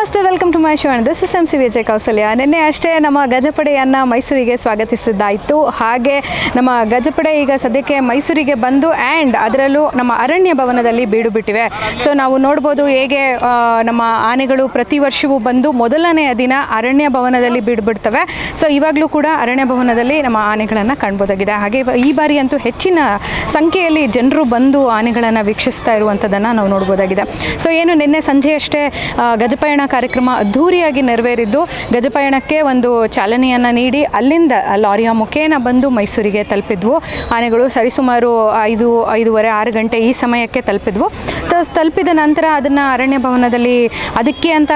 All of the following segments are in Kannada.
ನಮಸ್ತೆ welcome to my show and this is M C Vijay Kousalya ನಿನ್ನೆ ಅಷ್ಟೇ ನಮ್ಮ ಗಜಪಡೆಯನ್ನು ಮೈಸೂರಿಗೆ ಸ್ವಾಗತಿಸಿದ್ದಾಯಿತು. ಹಾಗೆ ನಮ್ಮ ಗಜಪಡೆ ಈಗ ಸದ್ಯಕ್ಕೆ ಮೈಸೂರಿಗೆ ಬಂದು ಆ್ಯಂಡ್ ಅದರಲ್ಲೂ ನಮ್ಮ ಅರಣ್ಯ ಭವನದಲ್ಲಿ ಬೀಡು ಬಿಟ್ಟಿವೆ. ಸೊ ನಾವು ನೋಡ್ಬೋದು ಹೇಗೆ ನಮ್ಮ ಆನೆಗಳು ಪ್ರತಿ ವರ್ಷವೂ ಬಂದು ಮೊದಲನೆಯ ದಿನ ಅರಣ್ಯ ಭವನದಲ್ಲಿ ಬೀಡು ಬಿಡ್ತವೆ. ಸೊ ಇವಾಗಲೂ ಕೂಡ ಅರಣ್ಯ ಭವನದಲ್ಲಿ ನಮ್ಮ ಆನೆಗಳನ್ನು ಕಾಣ್ಬೋದಾಗಿದೆ. ಹಾಗೆ ಈ ಬಾರಿ ಅಂತೂ ಹೆಚ್ಚಿನ ಸಂಖ್ಯೆಯಲ್ಲಿ ಜನರು ಬಂದು ಆನೆಗಳನ್ನು ವೀಕ್ಷಿಸ್ತಾ ಇರುವಂಥದ್ದನ್ನು ನಾವು ನೋಡ್ಬೋದಾಗಿದೆ. ಸೊ ಏನು ನಿನ್ನೆ ಸಂಜೆಯಷ್ಟೇ ಗಜಪಯಣ ಕಾರ್ಯಕ್ರಮ ಅದ್ಧೂರಿಯಾಗಿ ನೆರವೇರಿದ್ದು ಗಜಪಯಣಕ್ಕೆ ಒಂದು ಚಾಲನೆಯನ್ನು ನೀಡಿ ಅಲ್ಲಿಂದ ಲಾರಿಯ ಮುಖೇನ ಬಂದು ಮೈಸೂರಿಗೆ ತಲುಪಿದ್ವು. ಆನೆಗಳು ಸರಿಸುಮಾರು ಐದು, ಐದೂವರೆ, ಆರು ಗಂಟೆ ಈ ಸಮಯಕ್ಕೆ ತಲುಪಿದ್ವು. ತಲುಪಿದ ನಂತರ ಅದನ್ನು ಅರಣ್ಯ ಭವನದಲ್ಲಿ ಅದಕ್ಕೆ ಅಂತ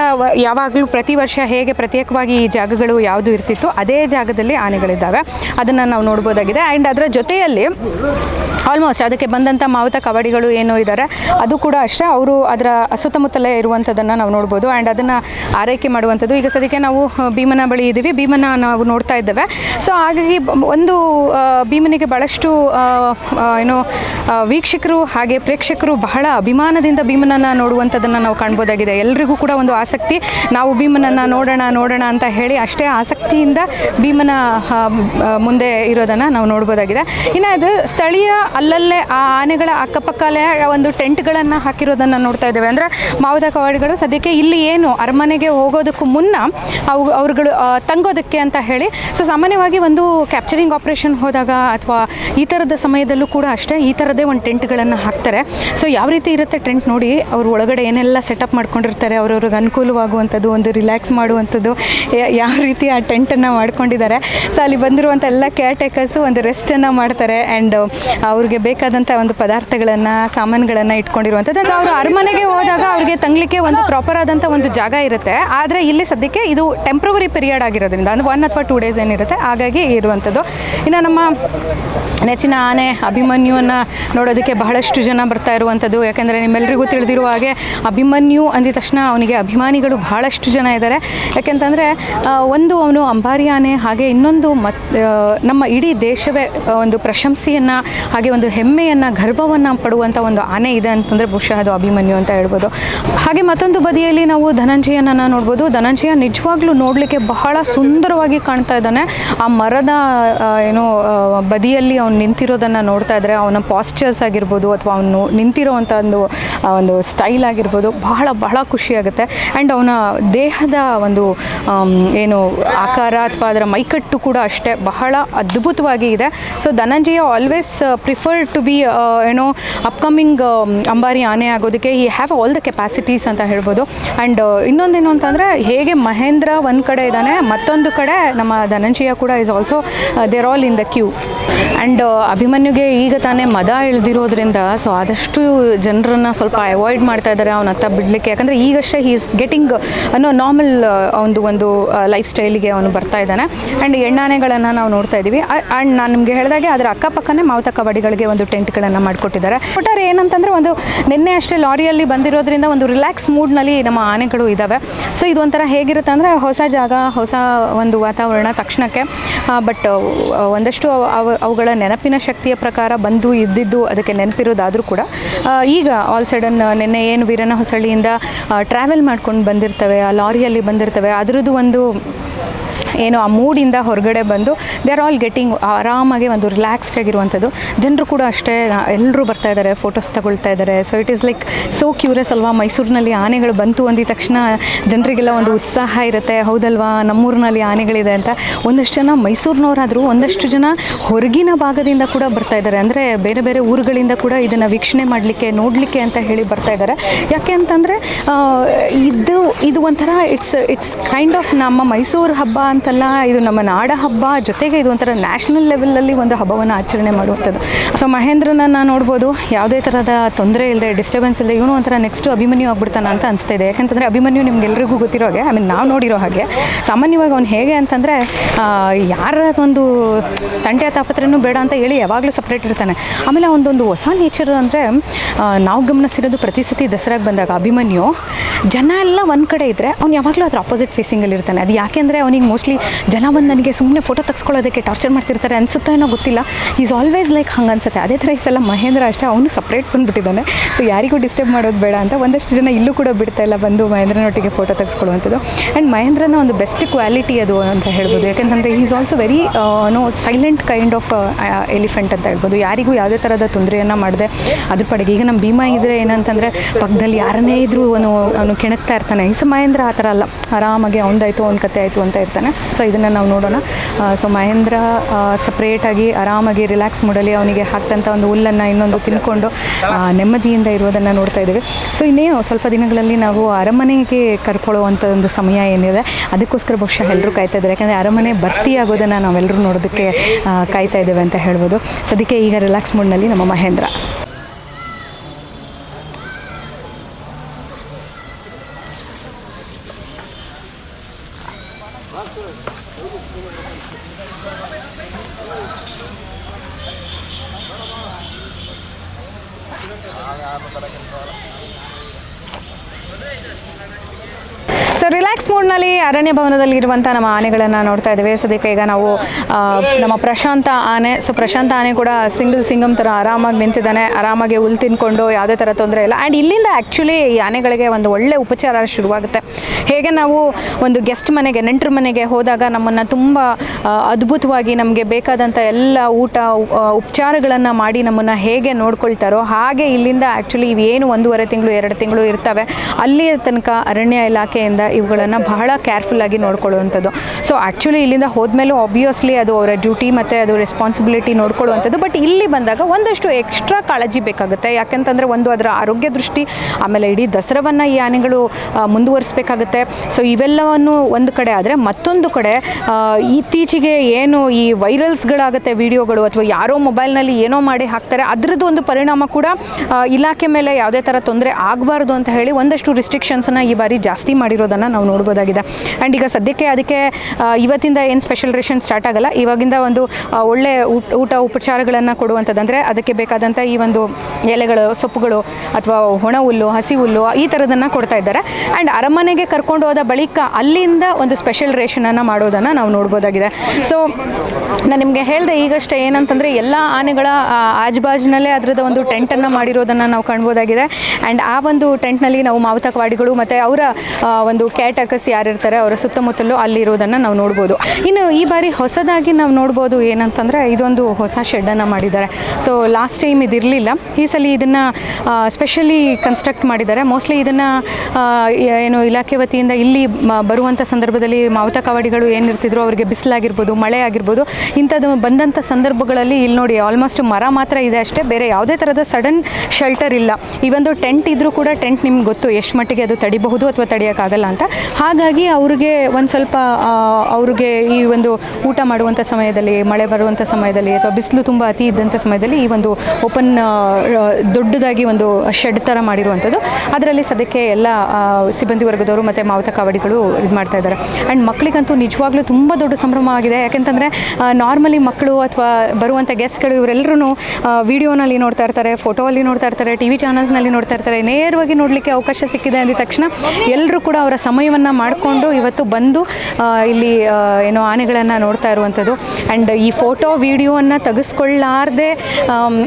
ಯಾವಾಗಲೂ ಪ್ರತಿ ವರ್ಷ ಹೇಗೆ ಪ್ರತ್ಯೇಕವಾಗಿ ಈ ಜಾಗಗಳು ಯಾವುದು ಇರ್ತಿತ್ತು ಅದೇ ಜಾಗದಲ್ಲಿ ಆನೆಗಳಿದ್ದಾವೆ. ಅದನ್ನು ನಾವು ನೋಡ್ಬೋದಾಗಿದೆ. ಆ್ಯಂಡ್ ಅದರ ಜೊತೆಯಲ್ಲಿ ಆಲ್ಮೋಸ್ಟ್ ಅದಕ್ಕೆ ಬಂದಂಥ ಮಾವುತ ಕವಡಿಗಳು ಏನು ಇದ್ದಾರೆ ಅದು ಕೂಡ ಅಷ್ಟೇ. ಅವರು ಅದರ ಸುತ್ತಮುತ್ತಲೇ ಇರುವಂಥದ್ದನ್ನು ನಾವು ನೋಡ್ಬೋದು. ಆ್ಯಂಡ್ ಅದನ್ನು ಆರೈಕೆ ಮಾಡುವಂಥದ್ದು. ಈಗ ಸದ್ಯಕ್ಕೆ ನಾವು ಭೀಮನ ಬಳಿ ಇದ್ದೀವಿ. ಭೀಮನ ನಾವು ನೋಡ್ತಾ ಇದ್ದೇವೆ. ಸೊ ಹಾಗಾಗಿ ಒಂದು ಭೀಮನಿಗೆ ಭಾಳಷ್ಟು ಏನು ವೀಕ್ಷಕರು ಹಾಗೆ ಪ್ರೇಕ್ಷಕರು ಬಹಳ ಅಭಿಮಾನದಿಂದ ಭೀಮನನ್ನು ನೋಡುವಂಥದ್ದನ್ನು ನಾವು ಕಾಣ್ಬೋದಾಗಿದೆ. ಎಲ್ರಿಗೂ ಕೂಡ ಒಂದು ಆಸಕ್ತಿ. ನಾವು ಭೀಮನನ್ನು ನೋಡೋಣ ನೋಡೋಣ ಅಂತ ಹೇಳಿ ಅಷ್ಟೇ ಆಸಕ್ತಿಯಿಂದ ಭೀಮನ ಮುಂದೆ ಇರೋದನ್ನು ನಾವು ನೋಡ್ಬೋದಾಗಿದೆ. ಇನ್ನು ಅದು ಸ್ಥಳೀಯ ಅಲ್ಲಲ್ಲೇ, ಆ ಆನೆಗಳ ಅಕ್ಕಪಕ್ಕಲೇ ಒಂದು ಟೆಂಟ್ಗಳನ್ನು ಹಾಕಿರೋದನ್ನು ನೋಡ್ತಾ ಇದ್ದೇವೆ. ಅಂದರೆ ಮಾವುದ ಕವಾಡಿಗಳು ಸದ್ಯಕ್ಕೆ ಇಲ್ಲಿ ಏನು ಅರಮನೆಗೆ ಹೋಗೋದಕ್ಕೂ ಮುನ್ನ ಅವು ಅವ್ರುಗಳು ತಂಗೋದಕ್ಕೆ ಅಂತ ಹೇಳಿ ಸೊ ಸಾಮಾನ್ಯವಾಗಿ ಒಂದು ಕ್ಯಾಪ್ಚರಿಂಗ್ ಆಪ್ರೇಷನ್ ಹೋದಾಗ ಅಥವಾ ಈ ಥರದ ಸಮಯದಲ್ಲೂ ಕೂಡ ಅಷ್ಟೇ ಈ ಥರದೇ ಒಂದು ಟೆಂಟ್ಗಳನ್ನು ಹಾಕ್ತಾರೆ. ಸೊ ಯಾವ ರೀತಿ ಇರುತ್ತೆ ಟೆಂಟ್ ನೋಡಿ, ಅವ್ರ ಒಳಗಡೆ ಏನೆಲ್ಲ ಸೆಟಪ್ ಮಾಡ್ಕೊಂಡಿರ್ತಾರೆ, ಅವ್ರವ್ರಿಗೆ ಅನುಕೂಲವಾಗುವಂಥದ್ದು, ಒಂದು ರಿಲ್ಯಾಕ್ಸ್ ಮಾಡುವಂಥದ್ದು ಯಾವ ರೀತಿ ಆ ಟೆಂಟನ್ನು ಮಾಡ್ಕೊಂಡಿದ್ದಾರೆ. ಸೊ ಅಲ್ಲಿ ಬಂದಿರುವಂಥ ಎಲ್ಲ ಕೇರ್ ಟೇಕರ್ಸು ಒಂದು ರೆಸ್ಟನ್ನು ಮಾಡ್ತಾರೆ ಆ್ಯಂಡ್ ಅವ್ರಿಗೆ ಬೇಕಾದಂಥ ಒಂದು ಪದಾರ್ಥಗಳನ್ನು, ಸಾಮಾನುಗಳನ್ನು ಇಟ್ಕೊಂಡಿರುವಂಥದ್ದು. ಸೊ ಅವರು ಅರಮನೆಗೆ ಹೋದಾಗ ಅವ್ರಿಗೆ ತಂಗಲಿಕ್ಕೆ ಒಂದು ಪ್ರಾಪರ್ ಆದಂಥ ಒಂದು ಜಾಗ ಇರುತ್ತೆ. ಆದರೆ ಇಲ್ಲಿ ಸದ್ಯಕ್ಕೆ ಇದು ಟೆಂಪ್ರವರಿ ಪೀರಿಯಡ್ ಆಗಿರೋದ್ರಿಂದ, ಅಂದರೆ ಒನ್ ಅಥವಾ ಟೂ ಡೇಸ್ ಏನಿರುತ್ತೆ, ಹಾಗಾಗಿ ಇರುವಂಥದ್ದು ಇನ್ನು ನಮ್ಮ ನೆಚ್ಚಿನ ಆನೆ ಅಭಿಮನ್ಯುವನ್ನು ನೋಡೋದಕ್ಕೆ ಬಹಳಷ್ಟು ಜನ ಬರ್ತಾ ಇರುವಂಥದ್ದು ಯಾಕೆಂದರೆ ನಿಮ್ಮೆಲ್ಲರಿಗೂ ತಿಳಿದಿರುವ ಹಾಗೆ ಅಭಿಮನ್ಯು ಅಂದಿದ ತಕ್ಷಣ ಅವನಿಗೆ ಅಭಿಮಾನಿಗಳು ಬಹಳಷ್ಟು ಜನ ಇದ್ದಾರೆ. ಯಾಕೆಂತಂದರೆ ಒಂದು ಅವನು ಅಂಬಾರಿ ಆನೆ, ಹಾಗೆ ಇನ್ನೊಂದು ಮತ್ ನಮ್ಮ ಇಡೀ ದೇಶವೇ ಒಂದು ಪ್ರಶಂಸೆಯನ್ನು, ಹಾಗೆ ಒಂದು ಹೆಮ್ಮೆಯನ್ನು, ಗರ್ವವನ್ನು ಪಡುವಂಥ ಒಂದು ಆನೆ ಇದೆ ಅಂತಂದರೆ ಬಹುಶಃ ಅದು ಅಭಿಮನ್ಯು ಅಂತ ಹೇಳ್ಬೋದು. ಹಾಗೆ ಮತ್ತೊಂದು ಬದಿಯಲ್ಲಿ ನಾವು ಧನಂಜಯನನ್ನು ನೋಡ್ಬೋದು. ಧನಂಜಯ ನಿಜವಾಗ್ಲೂ ನೋಡಲಿಕ್ಕೆ ಬಹಳ ಸುಂದರವಾಗಿ ಕಾಣ್ತಾ ಇದ್ದಾನೆ. ಆ ಮರದ ಏನು ಬದಿಯಲ್ಲಿ ಅವನು ನಿಂತಿರೋದನ್ನು ನೋಡ್ತಾ ಇದ್ದರೆ ಅವನ ಪಾಸ್ಚರ್ಸ್ ಆಗಿರ್ಬೋದು ಅಥವಾ ಅವನು ನಿಂತಿರೋವಂಥ ಒಂದು ಒಂದು ಸ್ಟೈಲ್ ಆಗಿರ್ಬೋದು ಬಹಳ ಬಹಳ ಖುಷಿಯಾಗುತ್ತೆ ಆ್ಯಂಡ್ ಅವನ ದೇಹದ ಒಂದು ಏನು, ಆಕಾರ ಅಥವಾ ಅದರ ಮೈಕಟ್ಟು ಕೂಡ ಅಷ್ಟೇ ಬಹಳ ಅದ್ಭುತವಾಗಿ ಇದೆ. So Dhananjaya always prefer to be ಏನೋ ಅಪ್ಕಮಿಂಗ್ ಅಂಬಾರಿ ಆನೆ ಆಗೋದಕ್ಕೆ ಈ ಹ್ಯಾವ್ ಆಲ್ ದ ಕೆಪಾಸಿಟೀಸ್ ಅಂತ ಹೇಳ್ಬೋದು. ಆ್ಯಂಡ್ ಇನ್ನೊಂದೇನು ಅಂತಂದರೆ, ಹೇಗೆ ಮಹೇಂದ್ರ ಒಂದು ಕಡೆ ಇದ್ದಾನೆ ಮತ್ತೊಂದು ಕಡೆ ನಮ್ಮ ಧನಂಜಯ ಕೂಡ is also there all in the queue and ಅಭಿಮನ್ಯುಗೆ ಈಗ ತಾನೇ ಮದ ಇಳ್ದಿರೋದ್ರಿಂದ ಸೊ ಆದಷ್ಟು ಜನರನ್ನು ಸ್ವಲ್ಪ ಅವಾಯ್ಡ್ ಮಾಡ್ತಾ ಇದ್ದಾರೆ ಅವನ ಹತ್ತ ಬಿಡಲಿಕ್ಕೆ. ಯಾಕಂದರೆ ಈಗಷ್ಟೇ ಹೀ ಇಸ್ ಗೆಟಿಂಗ್ ಅನ್ನೋ ನಾರ್ಮಲ್ ಒಂದು ಒಂದು ಲೈಫ್ ಸ್ಟೈಲಿಗೆ ಅವನು ಬರ್ತಾ ಇದ್ದಾನೆ ಆ್ಯಂಡ್ ಎಣ್ಣಾನೆಗಳನ್ನು ನಾವು ನೋಡ್ತಾ ಇದ್ದೀವಿ ಆ್ಯಂಡ್ ನಾನು ನಿಮಗೆ ಹೇಳಿದಾಗೆ ಅದರ ಅಕ್ಕಪಕ್ಕನೇ ಮಾವುತ ಕಬಡ್ಡಿಗಳಿಗೆ ಒಂದು ಟೆಂಟ್ಗಳನ್ನು ಮಾಡಿಕೊಟ್ಟಿದ್ದಾರೆ. ಒಟ್ಟಾರೆ ಏನಂತಂದರೆ ಒಂದು, ನಿನ್ನೆ ಅಷ್ಟೇ ಲಾರಿಯಲ್ಲಿ ಬಂದಿರೋದ್ರಿಂದ ಒಂದು ರಿಲ್ಯಾಕ್ಸ್ ಮೂಡ್ನಲ್ಲಿ ನಮ್ಮ ಆನೆಗಳು ಇದ್ದಾವೆ ಸೊ ಇದು ಒಂಥರ ಹೇಗಿರುತ್ತೆ ಅಂದರೆ ಹೊಸ ಜಾಗ, ಹೊಸ ಒಂದು ವಾತಾವರಣ ತಕ್ಷಣಕ್ಕೆ. ಬಟ್ ಒಂದಷ್ಟು ಅವ- ಅವುಗಳ ನೆನಪಿನ ಶಕ್ತಿಯ ಪ್ರಕಾರ ಬಂದು ಇದ್ದಿದ್ದು ಅದಕ್ಕೆ ನೆನಪಿರೋದಾದರೂ ಕೂಡ ಈಗ ಆಲ್ ಸಡನ್ ನಿನ್ನೆ ಏನು ವೀರನ ಹೊಸಳ್ಳಿಯಿಂದ ಟ್ರಾವೆಲ್ ಮಾಡ್ಕೊಂಡು ಬಂದಿರ್ತವೆ, ಆ ಲಾರಿಯಲ್ಲಿ ಬಂದಿರ್ತವೆ, ಅದರದ್ದು ಒಂದು ಏನು ಆ ಮೂಡಿಂದ ಹೊರಗಡೆ ಬಂದು ದೇ ಆರ್ ಆಲ್ ಗೆಟಿಂಗ್ ಆರಾಮಾಗಿ ಒಂದು ರಿಲ್ಯಾಕ್ಸ್ಡ್ ಆಗಿರುವಂಥದ್ದು. ಜನರು ಕೂಡ ಅಷ್ಟೇ ಎಲ್ಲರೂ ಬರ್ತಾ ಇದ್ದಾರೆ ಫೋಟೋಸ್ ತಗೊಳ್ತಾ ಇದ್ದಾರೆ. So it is like so curious ಅಲ್ವಾ, ಮೈಸೂರಿನಲ್ಲಿ ಆನೆಗಳು ಬಂತು ಅಂದಿದ ತಕ್ಷಣ ಜನರಿಗೆಲ್ಲ ಒಂದು ಉತ್ಸಾಹ ಇರುತ್ತೆ. ಹೌದಲ್ವಾ, ನಮ್ಮೂರಿನಲ್ಲಿ ಆನೆಗಳಿದೆ ಅಂತ. ಒಂದಷ್ಟು ಜನ ಮೈಸೂರಿನವರಾದರೂ ಒಂದಷ್ಟು ಜನ ಹೊರಗಿನ ಭಾಗದಿಂದ ಕೂಡ ಬರ್ತಾ ಇದ್ದಾರೆ. ಅಂದರೆ ಬೇರೆ ಬೇರೆ ಊರುಗಳಿಂದ ಕೂಡ ಇದನ್ನು ವೀಕ್ಷಣೆ ಮಾಡಲಿಕ್ಕೆ, ನೋಡಲಿಕ್ಕೆ ಅಂತ ಹೇಳಿ ಬರ್ತಾ ಇದ್ದಾರೆ. ಯಾಕೆ ಅಂತಂದರೆ ಇದು ಇದು ಒಂಥರ ಇಟ್ಸ್ ಇಟ್ಸ್ ಕೈಂಡ್ ಆಫ್ ನಮ್ಮ ಮೈಸೂರು ಹಬ್ಬ ಅಂತಲ್ಲ, ಇದು ನಮ್ಮ ನಾಡ ಹಬ್ಬ, ಜೊತೆಗೆ ಇದು ಒಂಥರ ನ್ಯಾಷನಲ್ ಲೆವೆಲಲ್ಲಿ ಒಂದು ಹಬ್ಬವನ್ನು ಆಚರಣೆ ಮಾಡುವಂಥದ್ದು. ಸೊ ಮಹೇಂದ್ರನ ನಾನು ನೋಡ್ಬೋದು, ಯಾವುದೇ ಥರದ ತೊಂದರೆ ಇಲ್ಲದೆ ಡಿಸ್ಟರ್ಬೆನ್ಸ್ ಇಲ್ಲದೆ ಇವನು ಒಂಥರ ನೆಕ್ಸ್ಟ್ ಅಭಿಮನ್ಯು ಆಗ್ಬಿಡ್ತಾನ ಅಂತ ಅನಿಸ್ತಾ ಇದೆ ಯಾಕಂತಂದರೆ ಅಭಿಮನ್ಯು ನಿಮ್ಗೆಲ್ರಿಗೂ ಗೊತ್ತಿರೋ ಹಾಗೆ ಐ ಮೀನ್ ನಾವು ನೋಡಿರೋ ಹಾಗೆ. ಸಾಮಾನ್ಯವಾಗಿ ಅವ್ನು ಹೇಗೆ ಅಂತಂದರೆ ಯಾರ ಒಂದು ತಂಟೆ ತಾಪತ್ರೆಯೂ ಬೇಡ ಅಂತ ಹೇಳಿ ಯಾವಾಗಲೂ ಸಪ್ರೇಟ್ ಇರ್ತಾನೆ. ಆಮೇಲೆ ಒಂದೊಂದು ಹೊಸ ನೇಚರ್ ಅಂದರೆ ನಾವು ಗಮನಿಸಿರೋದು ಪ್ರತಿ ಸತಿ ದಸರಾಗೆ ಬಂದಾಗ ಅಭಿಮನ್ಯು, ಜನ ಎಲ್ಲ ಒಂದು ಕಡೆ ಇದ್ದರೆ ಅವ್ನು ಯಾವಾಗಲೂ ಅದ್ರ ಅಪೋಸಿಟ್ ಫೇಸಿಂಗಲ್ಲಿ ಇರ್ತಾನೆ. ಅದು ಯಾಕೆಂದರೆ ಅವನಿಗೆ ಮೋಸ್ಟ್ಲಿ ಜನ ಬಂದು ನನಗೆ ಸುಮ್ಮನೆ ಫೋಟೋ ತೆಗೆಸ್ಕೊಳ್ಳೋದಕ್ಕೆ ಟಾರ್ಚರ್ ಮಾಡ್ತಿರ್ತಾರೆ ಅನಿಸುತ್ತೋ ಏನೋ ಗೊತ್ತಿಲ್ಲ. ಈಸ್ ಆಲ್ವೇಸ್ ಲೈಕ್ ಹಂಗೆ ಅನ್ಸುತ್ತೆ. ಅದೇ ಥರ ಈ ಮಹೇಂದ್ರ ಅಷ್ಟೇ ಅವನು ಸಪ್ರೇಟ್ ಬಂದುಬಿಟ್ಟಿದ್ದಾನೆ. ಸೊ ಯಾರಿಗೂ ಡಿಸ್ಟರ್ಬ್ ಮಾಡೋದು ಬೇಡ ಅಂತ ಒಂದಷ್ಟು ಜನ ಇಲ್ಲೂ ಕೂಡ ಬಿಡ್ತಾ ಇಲ್ಲ ಬಂದು ಮಹೇಂದ್ರನೊಟ್ಟಿಗೆ ಫೋಟೋ ತೆಗೆಸ್ಕೊಳ್ಳುವಂಥದ್ದು. ಆ್ಯಂಡ್ ಮಹೇಂದ್ರನ ಒಂದು ಬೆಸ್ಟ್ ಕ್ವಾಲಿಟಿ ಅದು ಅಂತ ಹೇಳ್ಬೋದು. ಯಾಕೆಂತಂದರೆ is also very no silent kind of elephant ಅಂತ ಹೇಳ್ಬೋದು. ಯಾರಿಗೂ ಯಾವುದೇ ಥರದ ತೊಂದರೆಯನ್ನು ಮಾಡಿದೆ ಅದ್ರ ಪಡೆಗೆ. ಈಗ ನಮ್ಮ ಭೀಮಾ ಇದ್ದರೆ ಏನಂತಂದರೆ ಪಕ್ಕದಲ್ಲಿ ಯಾರನ್ನೇ ಇದ್ದರೂ ಅವನು ಅವನು ಕೆಣಕ್ತಾ ಇರ್ತಾನೆ. ಈ ಸೊ ಮಹೇಂದ್ರ ಆ ಥರ ಅಲ್ಲ. ಆರಾಮಾಗಿ ಅವನದಾಯಿತು, ಅವ್ನ ಕತೆ ಆಯಿತು ಅಂತ ಇರ್ತಾನೆ. ಸೊ ಇದನ್ನು ನಾವು ನೋಡೋಣ. ಸೊ ಮಹೇಂದ್ರ ಸಪ್ರೇಟಾಗಿ ಆರಾಮಾಗಿ ರಿಲ್ಯಾಕ್ಸ್ ಮೂಡಲ್ಲಿ ಅವನಿಗೆ ಹಾಕ್ತಂಥ ಒಂದು ಹುಲ್ಲನ್ನು ಇನ್ನೊಂದು ತಿನ್ಕೊಂಡು ನೆಮ್ಮದಿಯಿಂದ ಇರುವುದನ್ನು ನೋಡ್ತಾ ಇದ್ದೀವಿ. ಸೊ ಇನ್ನೇನು ಸ್ವಲ್ಪ ದಿನಗಳಲ್ಲಿ ನಾವು ಅರಮನೆಗೆ ಕರ್ಕೊಳ್ಳುವಂಥ ಒಂದು ಸಮಯ ಏನಿದೆ, ಅದಕ್ಕೋಸ್ಕರ ಬಹುಶಃ ಎಲ್ಲರೂ ಕಾಯ್ತಾ ಇದ್ದಾರೆ. ಯಾಕಂದರೆ ಅರಮನೆ ಭರ್ತಿ ಆಗೋದನ್ನು ನಾವೆಲ್ಲರೂ ನೋಡೋದಕ್ಕೆ ಕಾಯ್ತಾ ಇದ್ದೇವೆ ಅಂತ ಹೇಳ್ಬೋದು. ಸದ್ಯಕ್ಕೆ ಈಗ ರಿಲ್ಯಾಕ್ಸ್ ಮೂಡ್ನಲ್ಲಿ ನಮ್ಮ Mahendra. Ang ano talaga ito. So relax ಮೂಡ್ನಲ್ಲಿ ಅರಣ್ಯ ಭವನದಲ್ಲಿ ಇರುವಂಥ ನಮ್ಮ ಆನೆಗಳನ್ನು ನೋಡ್ತಾ ಇದ್ದೇವೆ. ಸದ್ಯಕ್ಕೆ ಈಗ ನಾವು ನಮ್ಮ ಪ್ರಶಾಂತ ಆನೆ ಸೊ ಪ್ರಶಾಂತ ಆನೆ ಕೂಡ ಸಿಂಗಲ್ ಸಿಂಗಮ್ ಥರ ಆರಾಮಾಗಿ ನಿಂತಿದ್ದಾನೆ. ಆರಾಮಾಗಿ ಹುಲ್ ತಿನ್ಕೊಂಡು ಯಾವುದೇ ಥರ ತೊಂದರೆ ಇಲ್ಲ. ಆ್ಯಂಡ್ ಇಲ್ಲಿಂದ ಆ್ಯಕ್ಚುಲಿ ಈ ಆನೆಗಳಿಗೆ ಒಂದು ಒಳ್ಳೆ ಉಪಚಾರ ಶುರುವಾಗುತ್ತೆ. ಹೇಗೆ ನಾವು ಒಂದು ಗೆಸ್ಟ್ ಮನೆಗೆ, ನೆಂಟರ ಮನೆಗೆ ಹೋದಾಗ ನಮ್ಮನ್ನು ತುಂಬ ಅದ್ಭುತವಾಗಿ ನಮಗೆ ಬೇಕಾದಂಥ ಎಲ್ಲ ಊಟ ಉಪಚಾರಗಳನ್ನು ಮಾಡಿ ನಮ್ಮನ್ನು ಹೇಗೆ ನೋಡ್ಕೊಳ್ತಾರೋ ಹಾಗೆ ಇಲ್ಲಿಂದ ಆ್ಯಕ್ಚುಲಿ ಇವೇನು ಒಂದೂವರೆ ತಿಂಗಳು, ಎರಡು ತಿಂಗಳು ಇರ್ತವೆ. ಅಲ್ಲಿಯ ತನಕ ಅರಣ್ಯ ಇಲಾಖೆಯಿಂದ ಇವುಗಳನ್ನು ಬಹಳ ಕೇರ್ಫುಲ್ಲಾಗಿ ನೋಡ್ಕೊಳ್ಳುವಂಥದ್ದು. ಸೊ ಆ್ಯಕ್ಚುಲಿ ಇಲ್ಲಿಂದ ಹೋದ್ಮೇಲೂ ಆಬ್ವಿಯಸ್ಲಿ ಅದು ಅವರ ಡ್ಯೂಟಿ ಮತ್ತು ಅದು ರೆಸ್ಪಾನ್ಸಿಬಿಲಿಟಿ ನೋಡ್ಕೊಳ್ಳುವಂಥದ್ದು. ಬಟ್ ಇಲ್ಲಿ ಬಂದಾಗ ಒಂದಷ್ಟು ಎಕ್ಸ್ಟ್ರಾ ಕಾಳಜಿ ಬೇಕಾಗುತ್ತೆ. ಯಾಕಂತಂದರೆ ಒಂದು ಅದರ ಆರೋಗ್ಯ ದೃಷ್ಟಿ, ಆಮೇಲೆ ಇಡೀ ದಸರಾವನ್ನು ಈ ಆನೆಗಳು ಮುಂದುವರಿಸಬೇಕಾಗುತ್ತೆ. ಸೊ ಇವೆಲ್ಲವನ್ನು ಒಂದು ಕಡೆ ಆದರೆ ಮತ್ತೊಂದು ಕಡೆ ಇತ್ತೀಚೆಗೆ ಏನು ಈ ವೈರಲ್ಸ್ಗಳಾಗುತ್ತೆ ವಿಡಿಯೋಗಳು ಅಥವಾ ಯಾರೋ ಮೊಬೈಲ್ನಲ್ಲಿ ಏನೋ ಮಾಡಿ ಹಾಕ್ತಾರೆ, ಅದರದ್ದು ಒಂದು ಪರಿಣಾಮ ಕೂಡ ಇಲಾಖೆ ಮೇಲೆ ಯಾವುದೇ ಥರ ತೊಂದರೆ ಆಗಬಾರ್ದು ಅಂತ ಹೇಳಿ ಒಂದಷ್ಟು ರಿಸ್ಟ್ರಿಕ್ಷನ್ಸನ್ನು ಈ ಬಾರಿ ಜಾಸ್ತಿ ಮಾಡಿರೋದನ್ನು ನಾವು ನೋಡ್ಬೋದಾಗಿದೆ. ಆ್ಯಂಡ್ ಈಗ ಸದ್ಯಕ್ಕೆ ಅದಕ್ಕೆ ಇವತ್ತಿಂದ ಏನು ಸ್ಪೆಷಲ್ ರೇಷನ್ ಸ್ಟಾರ್ಟ್ ಆಗಲ್ಲ. ಇವಾಗಿಂದ ಒಂದು ಒಳ್ಳೆ ಊಟ ಉಪಚಾರಗಳನ್ನು ಕೊಡುವಂಥದ್ದು ಅಂದರೆ ಅದಕ್ಕೆ ಬೇಕಾದಂಥ ಈ ಒಂದು ಎಲೆಗಳು, ಸೊಪ್ಪುಗಳು ಅಥವಾ ಒಣ ಹುಲ್ಲು, ಹಸಿ ಹುಲ್ಲು, ಈ ಥರದನ್ನು ಕೊಡ್ತಾ ಇದ್ದಾರೆ. ಆ್ಯಂಡ್ ಅರಮನೆಗೆ ಕರ್ಕೊಂಡು ಹೋದ ಬಳಿಕ ಅಲ್ಲಿಂದ ಒಂದು ಸ್ಪೆಷಲ್ ರೇಷನನ್ನು ಮಾಡೋದನ್ನು ನಾವು ನೋಡ್ಬೋದಾಗಿದೆ. ಸೊ ನಾನು ನಿಮಗೆ ಹೇಳಿದೆ ಈಗಷ್ಟೇ ಏನಂತಂದರೆ ಎಲ್ಲ ಆನೆಗಳ ಆಜುಬಾಜಿನಲ್ಲೇ ಅದರದ ಒಂದು ಟೆಂಟನ್ನು ಮಾಡಿರೋದನ್ನು ನಾವು ಕಾಣ್ಬೋದಾಗಿದೆ. ಆ್ಯಂಡ್ ಆ ಒಂದು ಟೆಂಟ್ನಲ್ಲಿ ನಾವು ಮಾವುತಕವಾಡಿಗಳು ಮತ್ತು ಅವರ ಒಂದು ಕ್ಯಾಟಕಸ್ ಯಾರಿರ್ತಾರೆ, ಅವರ ಸುತ್ತಮುತ್ತಲೂ ಅಲ್ಲಿರೋದನ್ನು ನಾವು ನೋಡ್ಬೋದು. ಇನ್ನು ಈ ಬಾರಿ ಹೊಸದಾಗಿ ನಾವು ನೋಡ್ಬೋದು ಏನಂತಂದರೆ, ಇದೊಂದು ಹೊಸ ಶೆಡ್ಡನ್ನು ಮಾಡಿದ್ದಾರೆ. ಸೊ ಲಾಸ್ಟ್ ಟೈಮ್ ಇದಿರಲಿಲ್ಲ. ಈ ಸಲ ಇದನ್ನು ಸ್ಪೆಷಲಿ ಕನ್ಸ್ಟ್ರಕ್ಟ್ ಮಾಡಿದ್ದಾರೆ. ಮೋಸ್ಟ್ಲಿ ಇದನ್ನು ಏನು ಇಲಾಖೆ ವತಿಯಿಂದ ಇಲ್ಲಿ ಬರುವಂಥ ಸಂದರ್ಭದಲ್ಲಿ ಮಾವುತ ಕವಾಡಿಗಳು ಏನಿರ್ತಿದ್ರು ಅವರಿಗೆ ಬಿಸಿಲಾಗಿರ್ಬೋದು ಮಳೆ ಆಗಿರ್ಬೋದು ಇಂಥದ್ದು ಬಂದಂಥ ಸಂದರ್ಭಗಳಲ್ಲಿ ಇಲ್ಲಿ ನೋಡಿ ಆಲ್ಮೋಸ್ಟ್ ಮರ ಮಾತ್ರ ಇದೆ ಅಷ್ಟೇ. ಬೇರೆ ಯಾವುದೇ ಥರದ ಸಡನ್ ಶೆಲ್ಟರ್ ಇಲ್ಲ. ಈ ಒಂದು ಟೆಂಟ್ ಇದ್ದರೂ ಕೂಡ ಟೆಂಟ್ ನಿಮ್ಗೆ ಗೊತ್ತು, ಎಷ್ಟು ಮಟ್ಟಿಗೆ ಅದು ತಡಿಬಹುದು ಅಥವಾ ತಡೆಯೋಕ್ಕಾಗಲ್ಲ ಅಂತ. ಹಾಗಾಗಿ ಅವ್ರಿಗೆ ಒಂದು ಸ್ವಲ್ಪ ಅವ್ರಿಗೆ ಈ ಒಂದು ಊಟ ಮಾಡುವಂಥ ಸಮಯದಲ್ಲಿ, ಮಳೆ ಬರುವಂಥ ಸಮಯದಲ್ಲಿ ಅಥವಾ ಬಿಸಿಲು ತುಂಬ ಅತಿ ಇದ್ದಂಥ ಸಮಯದಲ್ಲಿ ಈ ಒಂದು ಓಪನ್ ದೊಡ್ಡದಾಗಿ ಒಂದು ಶೆಡ್ ಥರ ಮಾಡಿರುವಂಥದ್ದು ಅದರಲ್ಲಿ ಸದ್ಯಕ್ಕೆ ಎಲ್ಲ ಸಿಬ್ಬಂದಿ ವರ್ಗದವರು ಮತ್ತು ಮಾವತ ಕಾವಡಿಗಳು ಇದು ಮಾಡ್ತಾ ಇದ್ದಾರೆ. ಆ್ಯಂಡ್ ಮಕ್ಕಳಿಗಂತೂ ನಿಜವಾಗ್ಲೂ ತುಂಬ ದೊಡ್ಡ ಸಂಭ್ರಮ ಆಗಿದೆ. ಯಾಕೆಂತಂದರೆ ನಾರ್ಮಲಿ ಮಕ್ಕಳು ಅಥವಾ ಬರುವಂಥ ಗೆಸ್ಟ್ಗಳು ಇವರೆಲ್ಲರೂ ವಿಡಿಯೋನಲ್ಲಿ ನೋಡ್ತಾ ಇರ್ತಾರೆ ಫೋಟೋ ಅಲ್ಲಿ ನೋಡ್ತಾ ಇರ್ತಾರೆ ಟಿ ವಿ ಚಾನಲ್ಸ್ನಲ್ಲಿ ನೋಡ್ತಾ ಇರ್ತಾರೆ, ನೇರವಾಗಿ ನೋಡಲಿಕ್ಕೆ ಅವಕಾಶ ಸಿಕ್ಕಿದೆ ಅಂದ ತಕ್ಷಣ ಎಲ್ಲರೂ ಕೂಡ ಅವರ ಸಮಯವನ್ನು ಮಾಡಿಕೊಂಡು ಇವತ್ತು ಬಂದು ಇಲ್ಲಿ ಏನು ಆನೆಗಳನ್ನು ನೋಡ್ತಾ ಇರುವಂಥದ್ದು. ಆ್ಯಂಡ್ ಈ ಫೋಟೋ ವಿಡಿಯೋವನ್ನು ತೆಗೆಸ್ಕೊಳ್ಳಾರ್ದೆ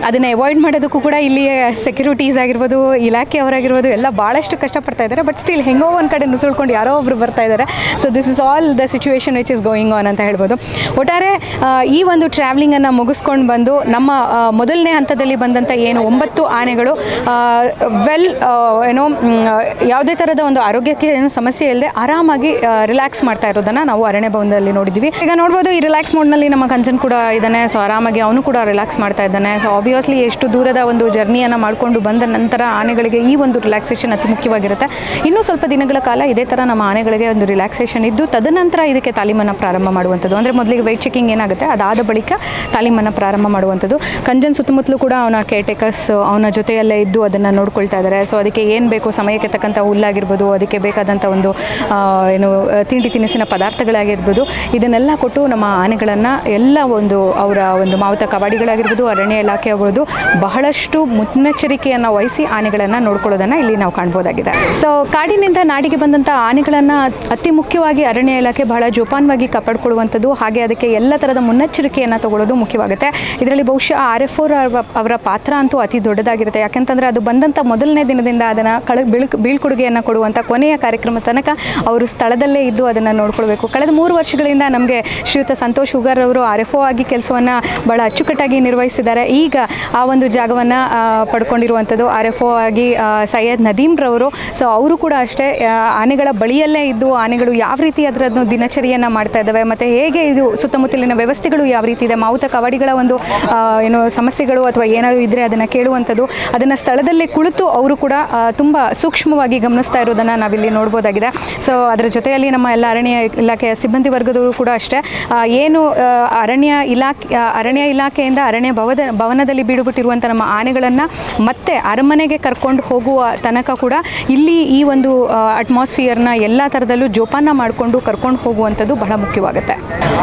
ಅದನ್ನು ಅವಾಯ್ಡ್ ಮಾಡೋದಕ್ಕೂ ಕೂಡ ಇಲ್ಲಿ ಸೆಕ್ಯೂರಿಟೀಸ್ ಆಗಿರ್ಬೋದು ಇಲಾಖೆಯವರಾಗಿರ್ಬೋದು ಎಲ್ಲ ಭಾಳಷ್ಟು ಕಷ್ಟಪಡ್ತಾ ಇದ್ದಾರೆ. ಬಟ್ ಸ್ಟಿಲ್ ಹೆಂಗೋ ಒಂದು ಕಡೆ ನುಸುಳ್ಕೊಂಡು ಯಾರೋ ಒಬ್ರು ಬರ್ತಾ ಇದ್ದಾರೆ. So this is all the situation which is going on ಅಂತ ಹೇಳ್ಬೋದು. ಒಟ್ಟಾರೆ ಈ ಒಂದು ಟ್ರಾವೆಲಿಂಗನ್ನು ಮುಗಿಸ್ಕೊಂಡು ಬಂದು, ನಮ್ಮ ಮೊದಲನೇ ಹಂತದಲ್ಲಿ ಬಂದಂಥ ಏನು ಒಂಬತ್ತು ಆನೆಗಳು ವೆಲ್ ಏನೋ ಯಾವುದೇ ಥರದ ಒಂದು ಆರೋಗ್ಯಕ್ಕೆ ಏನು ಸಮಸ್ಯೆ ಇಲ್ಲದೆ ಆರಾಮಾಗಿ ರಿಲ್ಯಾಕ್ಸ್ ಮಾಡ್ತಾ ಇರೋದನ್ನು ನಾವು ಅರಣ್ಯ ಭವನದಲ್ಲಿ ನೋಡಿದ್ವಿ ಈಗ ನೋಡ್ಬೋದು, ಈ ರಿಲ್ಯಾಕ್ಸ್ ಮೋಡ್ನಲ್ಲಿ ನಮ್ಮ ಕಂಚನ್ ಕೂಡ ಇದ್ದಾನೆ. ಸೊ ಆರಾಮಾಗಿ ಅವನು ಕೂಡ ರಿಲ್ಯಾಕ್ಸ್ ಮಾಡ್ತಾ ಇದ್ದಾನೆ. ಸೊ ಆಬ್ವಿಯಸ್ಲಿ ಎಷ್ಟು ದೂರದ ಒಂದು ಜರ್ನಿಯನ್ನು ಮಾಡಿಕೊಂಡು ಬಂದ ನಂತರ ಆನೆಗಳಿಗೆ ಈ ಒಂದು ರಿಲ್ಯಾಕ್ಸೇಷನ್ ಅತಿ ಮುಖ್ಯವಾಗಿರುತ್ತೆ. ಇನ್ನೂ ಸ್ವಲ್ಪ ದಿನಗಳ ಕಾಲ ಇದೇ ಥರ ನಮ್ಮ ಆನೆಗಳಿಗೆ ಒಂದು ರಿಲ್ಯಾಕ್ಸೇಷನ್ ಇದ್ದು, ತದನಂತರ ಇದಕ್ಕೆ ತಾಲೀಮನ್ನು ಪ್ರಾರಂಭ ಮಾಡುವಂಥದ್ದು. ಅಂದರೆ ಮೊದಲಿಗೆ ವೆಯ್ಟ್ ಚೆಕಿಂಗ್ ಏನಾಗುತ್ತೆ? ಅದಾದ ಬಳಿಕ ತಾಲೀಮನ್ನು ಪ್ರಾರಂಭ ಮಾಡುವಂಥದ್ದು. ಕಂಜನ್ ಸುತ್ತಮುತ್ತಲೂ ಕೂಡ ಅವನ ಕೇರ್ ಟೇಕರ್ಸ್ ಅವನ ಜೊತೆಯಲ್ಲೇ ಇದ್ದು ಅದನ್ನು ನೋಡ್ಕೊಳ್ತಾ ಇದ್ದಾರೆ ಸೊ ಅದಕ್ಕೆ ಏನು ಬೇಕು ಸಮಯಕ್ಕೆ ತಕ್ಕಂಥ ಹುಲ್ಲಾಗಿರ್ಬೋದು, ಅದಕ್ಕೆ ಬೇಕಾದಂಥ ಒಂದು ಏನು ತಿಂಡಿ ತಿನಿಸಿನ ಪದಾರ್ಥಗಳಾಗಿರ್ಬೋದು, ಇದನ್ನೆಲ್ಲ ಕೊಟ್ಟು ನಮ್ಮ ಆನೆಗಳನ್ನು ಎಲ್ಲ ಒಂದು ಅವರ ಒಂದು ಮಾವುತ ಕಬಾಡಿಗಳಾಗಿರ್ಬೋದು, ಅರಣ್ಯ ಇಲಾಖೆ ಆಗ್ಬೋದು ಬಹಳಷ್ಟು ಮುನ್ನೆಚ್ಚರಿಕೆಯನ್ನು ವಹಿಸಿ ಆನೆಗಳನ್ನು ನೋಡ್ಕೊಳ್ಳೋದನ್ನು ಇಲ್ಲಿ ನಾವು ಕಾಣ್ಬೋದಾಗಿದೆ. ಸೊ ಕಾಡಿನಿಂದ ನಾಡಿಗೆ ಬಂದಂಥ ಆನೆಗಳನ್ನು ಅತಿ ಮುಖ್ಯವಾಗಿ ಅರಣ್ಯ ಇಲಾಖೆ ಬಹಳ ಜೋಪಾನವಾಗಿ ಕಾಪಾಡಿಕೊಳ್ಳುವಂಥದ್ದು, ಹಾಗೆ ಅದಕ್ಕೆ ಎಲ್ಲ ಥರದ ಮುನ್ನೆಚ್ಚರಿಕೆಯನ್ನು ತಗೊಳ್ಳೋದು ಮುಖ್ಯವಾಗುತ್ತೆ. ಇದರಲ್ಲಿ ಬಹುಶಃ ಆರ್ ಎಫ್ ಅವರ ಪಾತ್ರ ಅಂತೂ ಅತಿ ದೊಡ್ಡದಾಗಿರುತ್ತೆ. ಯಾಕೆಂತಂದರೆ ಅದು ಬಂದಂಥ ಮೊದಲನೇ ದಿನದಿಂದ ಅದನ್ನು ಕಳ ಬೀಳ್, ಬೀಳ್ಕೊಡುಗೆಯನ್ನು ಕೊಡುವಂಥ ಕೊನೆಯ ಕಾರ್ಯಕ್ರಮ ತನಕ ಅವರು ಸ್ಥಳದಲ್ಲೇ ಇದ್ದು ಅದನ್ನು ನೋಡ್ಕೊಳ್ಬೇಕು. ಕಳೆದ ಮೂರು ವರ್ಷಗಳಿಂದ ನಮಗೆ ಶ್ರೀಯುತ ಸಂತೋಷ್ ಹುಗರ್ ಅವರು ಆರ್ ಎಫ್ ಒ ಆಗಿ ಕೆಲಸವನ್ನು ಭಾಳ ಅಚ್ಚುಕಟ್ಟಾಗಿ ನಿರ್ವಹಿಸಿದ್ದಾರೆ. ಈಗ ಆ ಒಂದು ಜಾಗವನ್ನು ಪಡ್ಕೊಂಡಿರುವಂಥದ್ದು ಆರ್ ಎಫ್ ಒ ಆಗಿ ಸೈಯದ್ ನದೀಮ್ರವರು ಸೊ ಅವರು ಕೂಡ ಅಷ್ಟೇ ಆನೆಗಳ ಬಳಿಯಲ್ಲೇ ಇದ್ದು ಆನೆಗಳು ಯಾವ ರೀತಿ ಅದರದ್ದು ದಿನಚರಿಯನ್ನು ಮಾಡ್ತಾ ಇದ್ದಾವೆ, ಮತ್ತು ಹೇಗೆ ಇದು ಸುತ್ತಮುತ್ತಲಿನ ವ್ಯವಸ್ಥೆಗಳು ಯಾವ ರೀತಿ ಇದೆ, ಮಾವುತ ಕವಾಡಿಗಳ ಒಂದು ಏನು ಸಮಸ್ಯೆಗಳು ಅಥವಾ ಏನಾದರೂ ಇದ್ದರೆ ಅದನ್ನು ಕೇಳುವಂಥದ್ದು, ಅದನ್ನು ಸ್ಥಳದಲ್ಲೇ ಕುಳಿತು ಅವರು ಕೂಡ ತುಂಬ ಸೂಕ್ಷ್ಮವಾಗಿ ಗಮನಿಸ್ತಾ ಇರೋದನ್ನು ನಾವಿಲ್ಲಿ ನೋಡ್ಬೋದಾಗಿದೆ. ಸೊ ಅದರ ಜೊತೆಯಲ್ಲಿ ನಮ್ಮ ಎಲ್ಲ ಅರಣ್ಯ ಇಲಾಖೆಯ ಸಿಬ್ಬಂದಿ ವರ್ಗದವರು ಕೂಡ ಅಷ್ಟೇ. ಏನು ಅರಣ್ಯ ಇಲಾಖೆ ಅರಣ್ಯ ಇಲಾಖೆಯಿಂದ ಅರಣ್ಯ ಭವದ, ಭವನದಲ್ಲಿ ಬೀಡುಬಿಟ್ಟಿರುವಂಥ ನಮ್ಮ ಆನೆಗಳನ್ನು ಮತ್ತೆ ಅರಮನೆಗೆ ಕರ್ಕೊಂಡು ಹೋಗುವ ತನಕ ಕೂಡ ಇಲ್ಲಿ ಈ ಒಂದು ಅಟ್ಮಾಸ್ಫಿಯರ್ನ ಎಲ್ಲ ಥರದಲ್ಲೂ ಜೋಪಾನ ಮಾಡಿಕೊಂಡು ಕರ್ಕೊಂಡು ಹೋಗುವಂಥದ್ದು ಬಹಳ ಮುಖ್ಯವಾಗುತ್ತೆ.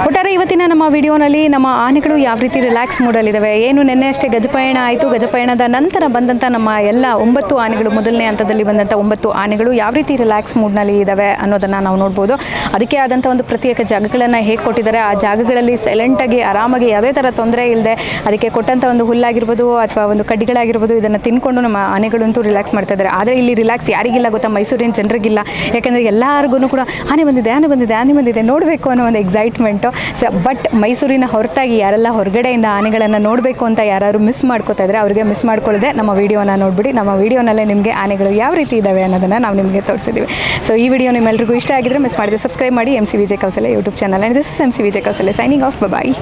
ಒಟ್ಟಾರೆ ಇವತ್ತಿನ ನಮ್ಮ ವಿಡಿಯೋನಲ್ಲಿ ನಮ್ಮ ಆನೆಗಳು ಯಾವ ರೀತಿ ರಿಲ್ಯಾಕ್ಸ್ ಮೂಡಲ್ಲಿದ್ದಾವೆ ಏನು ನಿನ್ನೆ ಅಷ್ಟೇ ಗಜಪಯಣ ಆಯಿತು. ಗಜಪಯಣದ ನಂತರ ಬಂದಂಥ ನಮ್ಮ ಎಲ್ಲ ಒಂಬತ್ತು ಆನೆಗಳು, ಮೊದಲನೇ ಹಂತದಲ್ಲಿ ಬಂದಂಥ ಒಂಬತ್ತು ಆನೆಗಳು ಯಾವ ರೀತಿ ರಿಲ್ಯಾಕ್ಸ್ ಮೂಡ್ನಲ್ಲಿ ಇದ್ದಾವೆ ಅನ್ನೋದನ್ನು ನಾವು ನೋಡ್ಬೋದು. ಅದಕ್ಕೆ ಆದಂಥ ಒಂದು ಪ್ರತ್ಯೇಕ ಜಾಗಗಳನ್ನು ಹೇಗೆ ಕೊಟ್ಟಿದ್ದಾರೆ, ಆ ಜಾಗಗಳಲ್ಲಿ ಸೈಲೆಂಟಾಗಿ ಆರಾಮಾಗಿ ಯಾವುದೇ ಥರ ತೊಂದರೆ ಇಲ್ಲದೆ ಅದಕ್ಕೆ ಕೊಟ್ಟಂಥ ಒಂದು ಹುಲ್ಲಾಗಿರ್ಬೋದು ಅಥವಾ ಒಂದು ಕಡ್ಡಿಗಳಾಗಿರ್ಬೋದು ಇದನ್ನು ತಿನ್ಕೊಂಡು ನಮ್ಮ ಆನೆಗಳಂತೂ ರಿಲ್ಯಾಕ್ಸ್ ಮಾಡ್ತಾ ಇದ್ದಾರೆ. ಆದರೆ ಇಲ್ಲಿ ರಿಲ್ಯಾಕ್ಸ್ ಯಾರಿಗಿಲ್ಲ ಗೊತ್ತಾ? ಮೈಸೂರಿನ ಜನರಿಗಿಲ್ಲ. ಯಾಕಂದರೆ ಎಲ್ಲರಿಗೂ ಕೂಡ ಆನೆ ಬಂದಿದೆ ಆನೆ ಬಂದಿದೆ ಆನೆ ಬಂದಿದೆ ನೋಡಬೇಕು ಅನ್ನೋ ಒಂದು ಎಕ್ಸೈಟ್ಮೆಂಟು ಸೊ ಬಟ್ ಮೈಸೂರಿನ ಹೊರತಾಗಿ ಯಾರೆಲ್ಲ ಹೊರಗಡೆಯಿಂದ ಆನೆಗಳನ್ನು ನೋಡಬೇಕು ಅಂತ ಯಾರು ಮಿಸ್ ಮಾಡ್ಕೋತಾ ಇದ್ದರೆ ಅವರಿಗೆ ಮಿಸ್ ಮಾಡ್ಕೊಳ್ಳದೆ ನಮ್ಮ ವಿಡಿಯೋನ ನೋಡಿಬಿಡಿ. ನಮ್ಮ ವಿಡಿಯೋನಲ್ಲೇ ನಿಮಗೆ ಆನೆಗಳು ಯಾವ ರೀತಿ ಇದ್ದಾವೆ ಅನ್ನೋದನ್ನು ನಾವು ನಿಮಗೆ ತೋರಿಸಿದ್ದೀವಿ ಸೊ ಈ ವಿಡಿಯೋ ನಿಮ್ಮೆಲ್ಲರಿಗೂ ಇಷ್ಟ ಆಗಿದ್ರೆ ಮಿಸ್ ಮಾಡಿದೆ ಸಬ್ಸ್ಕ್ರೈಬ್ ಮಾಡಿ M C Vijay Kousale YouTube channel and this M C Vijay Kousale signing off bye